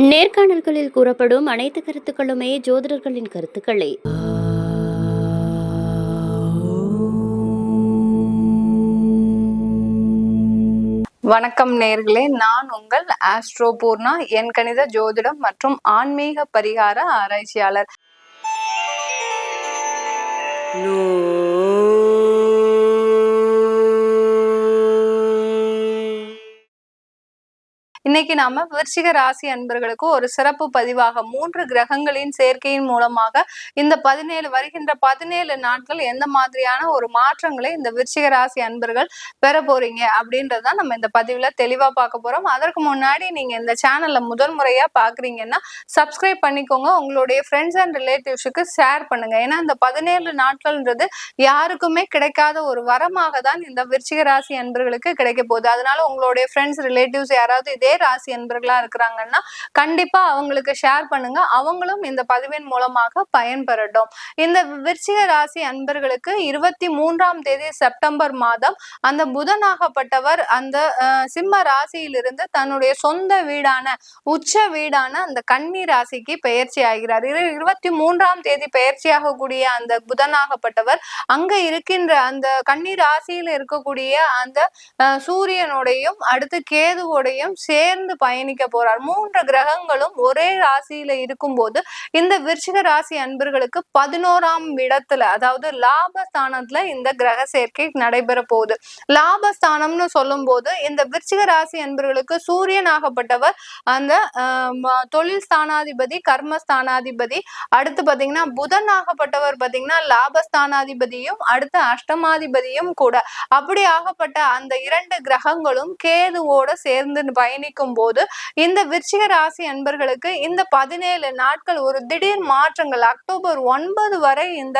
நேர்காணல்களில் கூறப்படும் அனைத்து கருத்துக்களுமே ஜோதிடர்களின் கருத்துக்களே. வணக்கம் நேர்களே நான் உங்கள் ஆஸ்ட்ரோ பூர்ணா என் கணித ஜோதிடம் மற்றும் ஆன்மீக பரிகார ஆராய்ச்சியாளர். இன்னைக்கு நாம விருச்சிக ராசி அன்பர்களுக்கு ஒரு சிறப்பு பதிவாக மூன்று கிரகங்களின் சேர்க்கையின் மூலமாக இந்த பதினேழு வருகின்ற பதினேழு நாட்கள் எந்த மாதிரியான ஒரு மாற்றங்களை இந்த விருச்சிக ராசி அன்பர்கள் பெற போறீங்க அப்படின்றதான் நம்ம இந்த பதிவுல தெளிவா பார்க்க போறோம். அதற்கு முன்னாடி நீங்க இந்த சேனல்ல முதல் முறையா பாக்குறீங்கன்னா சப்ஸ்கிரைப் பண்ணிக்கோங்க. உங்களுடைய ஃப்ரெண்ட்ஸ் அண்ட் ரிலேட்டிவ்ஸுக்கு ஷேர் பண்ணுங்க. ஏன்னா இந்த பதினேழு நாட்கள்ன்றது யாருக்குமே கிடைக்காத ஒரு வரமாக தான் இந்த விருச்சிக ராசி அன்பர்களுக்கு கிடைக்க போகுது. அதனால உங்களுடைய ஃப்ரெண்ட்ஸ் ரிலேட்டிவ்ஸ் யாராவது இதே ராசி அன்பர்களா இருக்கிறாங்கன்னா கண்டிப்பா அவங்களுக்கு ஷேர் பண்ணுங்க. அவங்களும் இந்த பதிவின் மூலமாக பயன்பெறட்டும். இந்த விருச்சிக ராசி அன்பர்களுக்கு இருபத்தி மூன்றாம் தேதி செப்டம்பர் மாதம் அந்த புதனாகப்பட்டவர் அந்த சிம்ம ராசியிலிருந்து தன்னுடைய சொந்த வீடான உச்ச வீடான அந்த கன்னி ராசிக்கு பயிற்சி ஆகிறார். இருபத்தி மூன்றாம் தேதி பயிற்சியாகக்கூடிய அந்த புதனாகப்பட்டவர் அங்க இருக்கின்ற அந்த கன்னி ராசியில இருக்கக்கூடிய அந்த சூரியனுடையும் அடுத்து கேதுவோடையும் சே சேர்ந்து பயணிக்க போறார். மூன்று கிரகங்களும் ஒரே ராசியில இருக்கும்போது இந்த விருச்சிக ராசி அன்பர்களுக்கு பதினோராம் இடத்துல அதாவது லாபஸ்தானத்துல இந்த கிரக சேர்க்கை நடைபெற போகுது. லாபஸ்தானம்னு சொல்லும் போது இந்த விருச்சிக ராசி அன்பர்களுக்கு சூரியன் ஆகப்பட்டவர் அந்த தொழில் ஸ்தானாதிபதி கர்மஸ்தானாதிபதி அடுத்து பாத்தீங்கன்னா புதன் ஆகப்பட்டவர் பாத்தீங்கன்னா லாபஸ்தானாதிபதியும் அடுத்து அஷ்டமாதிபதியும் கூட. அப்படி ஆகப்பட்ட அந்த இரண்டு கிரகங்களும் கேதுவோட சேர்ந்து பயணிக்க இருக்கும் போது இந்த விருச்சிக ராசி அன்பர்களுக்கு இந்த பதினேழு நாட்கள் ஒரு திடீர் மாற்றங்கள். அக்டோபர் ஒன்பது வரை இந்த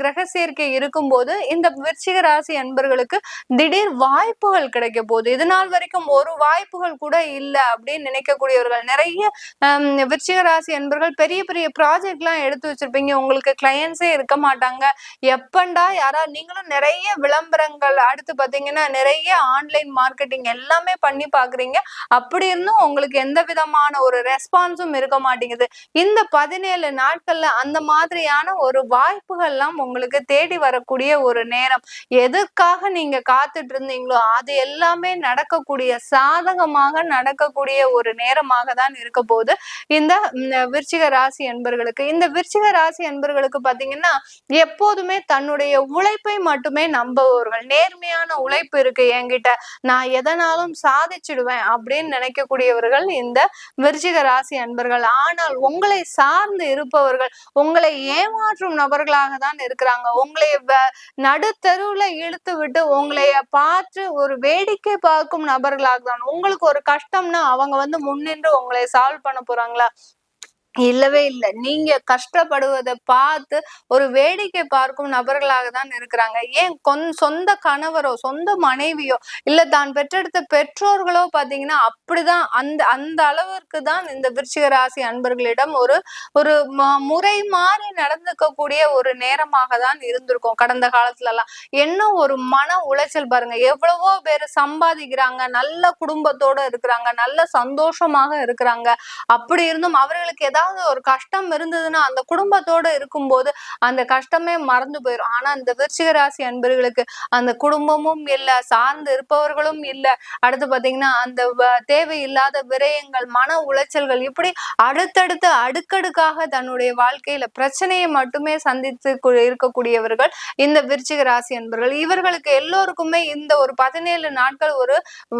கிரக சேர்க்கை இருக்கும் போது இந்த விருச்சிக ராசி அன்பர்களுக்கு திடீர் வாய்ப்புகள் கிடைக்க போகுது. இது நாள் வரைக்கும் ஒரு வாய்ப்புகள் கூட இல்லை அப்படின்னு நினைக்கக்கூடியவர்கள் நிறைய விருச்சிக ராசி அன்பர்கள் பெரிய பெரிய ப்ராஜெக்ட் எல்லாம் எடுத்து வச்சிருப்பீங்க. உங்களுக்கு கிளையன்ஸே இருக்க மாட்டாங்க. எப்பண்டா யாரா நீங்களும் நிறைய விளம்பரங்கள் அடுத்து பாத்தீங்கன்னா நிறைய ஆன்லைன் மார்க்கெட்டிங் எல்லாமே பண்ணி பாக்குறீங்க அப்படி இருந்தும் உங்களுக்கு எந்த விதமான ஒரு ரெஸ்பான்ஸும் இருக்க மாட்டேங்குது. இந்த பதினேழு நாட்கள்ல அந்த மாதிரியான ஒரு வாய்ப்புகள்லாம் உங்களுக்கு தேடி வரக்கூடிய ஒரு நேரம். எதுக்காக நீங்க காத்துட்டு இருந்தீங்களோ அது எல்லாமே நடக்கக்கூடிய சாதகமாக நடக்கக்கூடிய ஒரு நேரமாக தான் இருக்க போது இந்த விருச்சிக ராசி என்பர்களுக்கு. இந்த விருச்சிக ராசி என்பர்களுக்கு பாத்தீங்கன்னா எப்போதுமே தன்னுடைய உழைப்பை மட்டுமே நம்புபவர்கள். நேர்மையான உழைப்பு இருக்கு என்கிட்ட. நான் எதனாலும் சாதிச்சிடுவேன் அப்படின்னு அப்படின்னு நினைக்கக்கூடியவர்கள் இந்த விருச்சிக ராசி அன்பர்கள். ஆனால் உங்களை சார்ந்து இருப்பவர்கள் உங்களை ஏமாற்றும் நபர்களாக தான் இருக்கிறாங்க. உங்களை நடுத்தருவுல இழுத்து விட்டு உங்களைய பார்த்து ஒரு வேடிக்கை பார்க்கும் நபர்களாக தான். உங்களுக்கு ஒரு கஷ்டம்னா அவங்க வந்து முன்னின்று உங்களை சால்வ் பண்ண போறாங்களா? இல்லவே இல்லை. நீங்க கஷ்டப்படுவதை பார்த்து ஒரு வேடிக்கை பார்க்கும் நபர்களாக தான் இருக்கிறாங்க. ஏன் கொன் சொந்த கணவரோ சொந்த மனைவியோ இல்ல தான் பெற்றெடுத்த பெற்றோர்களோ பாத்தீங்கன்னா அப்படிதான். அந்த அந்த அளவிற்கு தான் இந்த விருச்சிக ராசி அன்பர்களிடம் ஒரு ஒரு முறை மாறி நடந்துக்கக்கூடிய ஒரு நேரமாக தான் இருந்திருக்கும் கடந்த காலத்துல எல்லாம் என்ன ஒரு மன உளைச்சல் பாருங்க. எவ்வளவோ பேர் சம்பாதிக்கிறாங்க. நல்ல குடும்பத்தோட இருக்கிறாங்க. நல்ல சந்தோஷமாக இருக்கிறாங்க. அப்படி இருந்தும் அவர்களுக்கு ஏதாவது ஏதாவது ஒரு கஷ்டம் இருந்ததுன்னா அந்த குடும்பத்தோட இருக்கும்போது அந்த கஷ்டமே மறந்து போயிடும் ஆனா அந்த விருச்சிக ராசி அன்பர்களுக்கு அந்த குடும்பமும் இல்லை சார்ந்து இருப்பவர்களும் இல்ல. அடுத்து பாத்தீங்கன்னா அந்த தேவையில்லாத விரயங்கள் மன உளைச்சல்கள் இப்படி அடுத்தடுத்து அடுக்கடுக்காக தன்னுடைய வாழ்க்கையில பிரச்சனையை மட்டுமே சந்தித்து இருக்கக்கூடியவர்கள் இந்த விருச்சிக ராசி அன்பர்கள். இவர்களுக்கு எல்லோருக்குமே இந்த ஒரு பதினேழு நாட்கள் ஒரு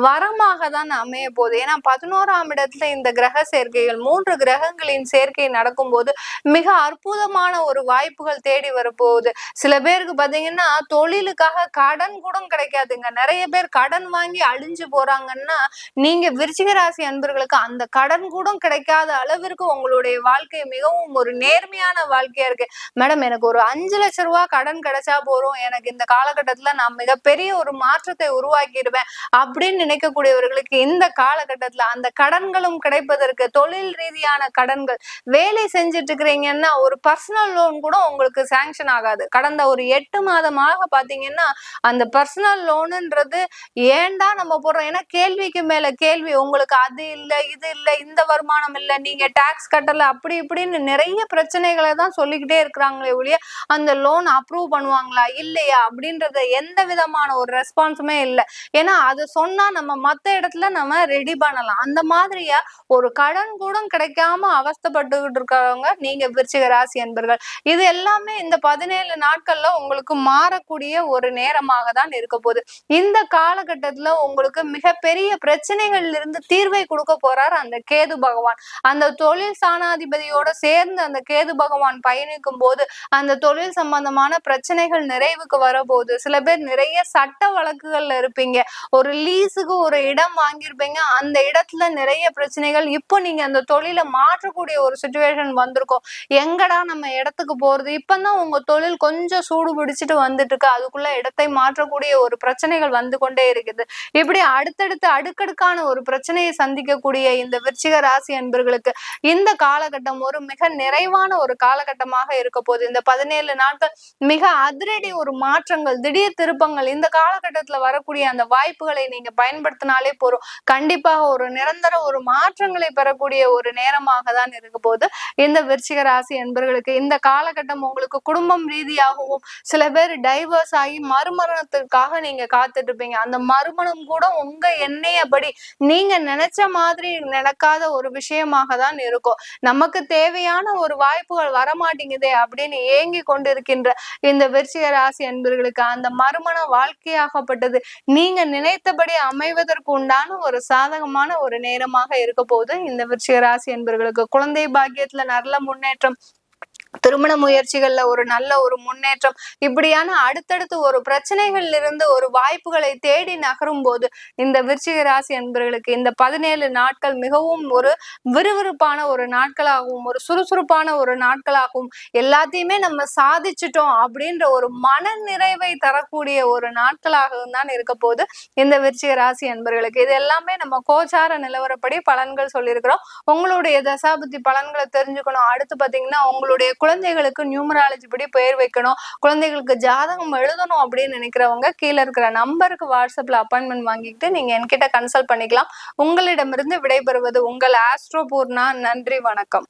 வரமாக தான் அமைய போகுது. ஏன்னா பதினோராம் இடத்துல இந்த கிரக சேர்க்கைகள் மூன்று கிரகங்களின் சேர்க்கை நடக்கும்போது மிக அற்புதமான ஒரு வாய்ப்புகள் தேடி வரப்போகுது. சில பேருக்கு பாத்தீங்கன்னா தொழிலுக்காக கடன் கூட கிடைக்காதுங்க. நிறைய பேர் கடன் வாங்கி அழிஞ்சு போறாங்கன்னா நீங்க விருச்சிக ராசி அன்பர்களுக்கு அந்த கடன் கூட கிடைக்காத அளவிற்கு உங்களுடைய வாழ்க்கை மிகவும் ஒரு நேர்மையான வாழ்க்கையா இருக்கு. மேடம் எனக்கு ஒரு அஞ்சு லட்ச ரூபா கடன் கிடைச்சா போறோம் எனக்கு இந்த காலகட்டத்துல நான் மிகப்பெரிய ஒரு மாற்றத்தை உருவாக்கிடுவேன் அப்படின்னு நினைக்கக்கூடியவர்களுக்கு இந்த காலகட்டத்துல அந்த கடன்களும் கிடைப்பதற்கு தொழில் ரீதியான கடன்கள் வேலை செஞ்சுட்டு இருக்கிறீங்கன்னா ஒரு பர்சனல் லோன் கூட உங்களுக்கு சாங்ஷன் ஆகாது. கடந்த ஒரு எட்டு மாதமாக பாத்தீங்கன்னா அந்த பர்சனல் லோனுன்றது ஏன்டா நம்ம போடுறோம்? ஏன்னா கேள்விக்கு மேல கேள்வி உங்களுக்கு அது இல்ல இது இல்ல இந்த வருமானம் இல்ல நீங்க டாக்ஸ் கட்டல அப்படி இப்படின்னு நிறைய பிரச்சனைகளை தான் சொல்லிக்கிட்டே இருக்கிறாங்களே ஒழிய அந்த லோன் அப்ரூவ் பண்ணுவாங்களா? இல்லையா? அப்படின்றத எந்த விதமான ஒரு ரெஸ்பான்ஸுமே இல்லை. ஏன்னா அது சொன்னா நம்ம மத்த இடத்துல நம்ம ரெடி பண்ணலாம். அந்த மாதிரியா ஒரு கடன் கூட கிடைக்காம அவஸ்தைப்பட்டுக்கிட்டு இருக்கவங்க நீங்க விருச்சிக ராசி என்பர்கள் இது எல்லாமே இந்த பதினேழு நாட்கள்ல உங்களுக்கு மாறக்கூடிய ஒரு நேரமாக தான் இருக்க போகுது. இந்த காலகட்டத்துல உங்களுக்கு மிகப்பெரிய பிரச்சனைகள்ல இருந்து தீர்வை கொடுக்க போறார் அந்த கேது பகவான். அந்த தொழில் சாணாதிபதியோட சேர்ந்து அந்த கேது பகவான் பயணிக்கும் போது அந்த தொழில் சம்பந்தமான பிரச்சனைகள் நிறைவுக்கு வரபோது சில பேர் நிறைய சட்ட வழக்குகள்ல இருப்பீங்க. ஒரு லீஸுக்கு ஒரு இடம் வாங்கியிருப்பீங்க. அந்த இடத்துல நிறைய பிரச்சனைகள். இப்போ நீங்க அந்த தொழிலை மாற்றக்கூடிய ஒரு சுச்சுவேஷன் வந்திருக்கும். எங்கடா நம்ம இடத்துக்கு போறது? இப்பதான் உங்க தொழில் கொஞ்சம் சூடு பிடிச்சிட்டு வந்துட்டு இருக்கு அதுக்குள்ள இடத்தை மாற்றக்கூடிய ஒரு பிரச்சனைகள் வந்து கொண்டே இருக்குது. இப்படி அடுத்தடுத்து அடுக்கடுக்கான ஒரு பிரச்சனையை சந்திக்கக்கூடிய இந்த விருச்சிக ராசி அன்பர்களுக்கு இந்த காலகட்டம் ஒரு மிக நிறைவான ஒரு காலகட்டமாக இருக்க போகுது இந்த பதினேழு நாட்கள் மிக அதிரடி ஒரு மாற்றங்கள் திடீர் திருப்பங்கள் இந்த காலகட்டத்துல வரக்கூடிய அந்த வாய்ப்புகளை நீங்க பயன்படுத்தினாலே போறோம் கண்டிப்பாக ஒரு நிரந்தர ஒரு மாற்றங்களை பெறக்கூடிய ஒரு நேரமாக தான் இருக்கு போகுது இந்த விருச்சிக ராசி என்பர்களுக்கு இந்த காலகட்டம் உங்களுக்கு குடும்பம் ரீதியாகவும் சில பேர் டைவர்ஸ் ஆகி மறுமணத்திற்காக நீங்க காத்துட்டு இருப்பீங்க அந்த மறுமணம் கூட உங்க எண்ணெயபடி நீங்க நினைச்ச மாதிரி நடக்காத ஒரு விஷயமாக தான் இருக்கும். நமக்கு தேவையான ஒரு வாய்ப்புகள் வரமாட்டேங்குதே அப்படின்னு ஏங்கி கொண்டிருக்கின்ற இந்த விருச்சிக ராசி என்பர்களுக்கு அந்த மறுமண வாழ்க்கையாகப்பட்டது நீங்க நினைத்தபடி அமைவதற்கு உண்டான ஒரு சாதகமான ஒரு நேரமாக இருக்க போது இந்த விருச்சிக ராசி என்பர்களுக்கு குழந்தை பாக்கியத்துல நல்ல முன்னேற்றம் திருமண முயற்சிகள்ல ஒரு நல்ல ஒரு முன்னேற்றம் இப்படியான அடுத்தடுத்து ஒரு பிரச்சனைகள்ல இருந்து ஒரு வாய்ப்புகளை தேடி நகரும் போது இந்த விருச்சிக ராசி என்பவர்களுக்கு இந்த பதினேழு நாட்கள் மிகவும் ஒரு விறுவிறுப்பான ஒரு நாட்களாகவும் ஒரு சுறுசுறுப்பான ஒரு நாட்களாகவும் எல்லாத்தையுமே நம்ம சாதிச்சிட்டோம் அப்படின்ற ஒரு மன நிறைவை தரக்கூடிய ஒரு நாட்களாகவும் தான் இருக்க போது இந்த விருச்சிக ராசி என்பவர்களுக்கு இது எல்லாமே நம்ம கோச்சார நிலவரப்படி பலன்கள் சொல்லியிருக்கிறோம். உங்களுடைய தசாபுத்தி பலன்களை தெரிஞ்சுக்கணும். அடுத்து பாத்தீங்கன்னா உங்களுடைய குழந்தைகளுக்கு நியூமராலஜி படி பெயர் வைக்கணும். குழந்தைகளுக்கு ஜாதகம் எழுதணும் அப்படின்னு நினைக்கிறவங்க கீழே இருக்கிற நம்பருக்கு வாட்ஸ்அப்ல அப்பாயின்மெண்ட் வாங்கிக்கிட்டு நீங்க என்கிட்ட கன்சல்ட் பண்ணிக்கலாம். உங்களிடமிருந்து விடைபெறுவது உங்கள் ஆஸ்ட்ரோ பூர்ணா நன்றி வணக்கம்.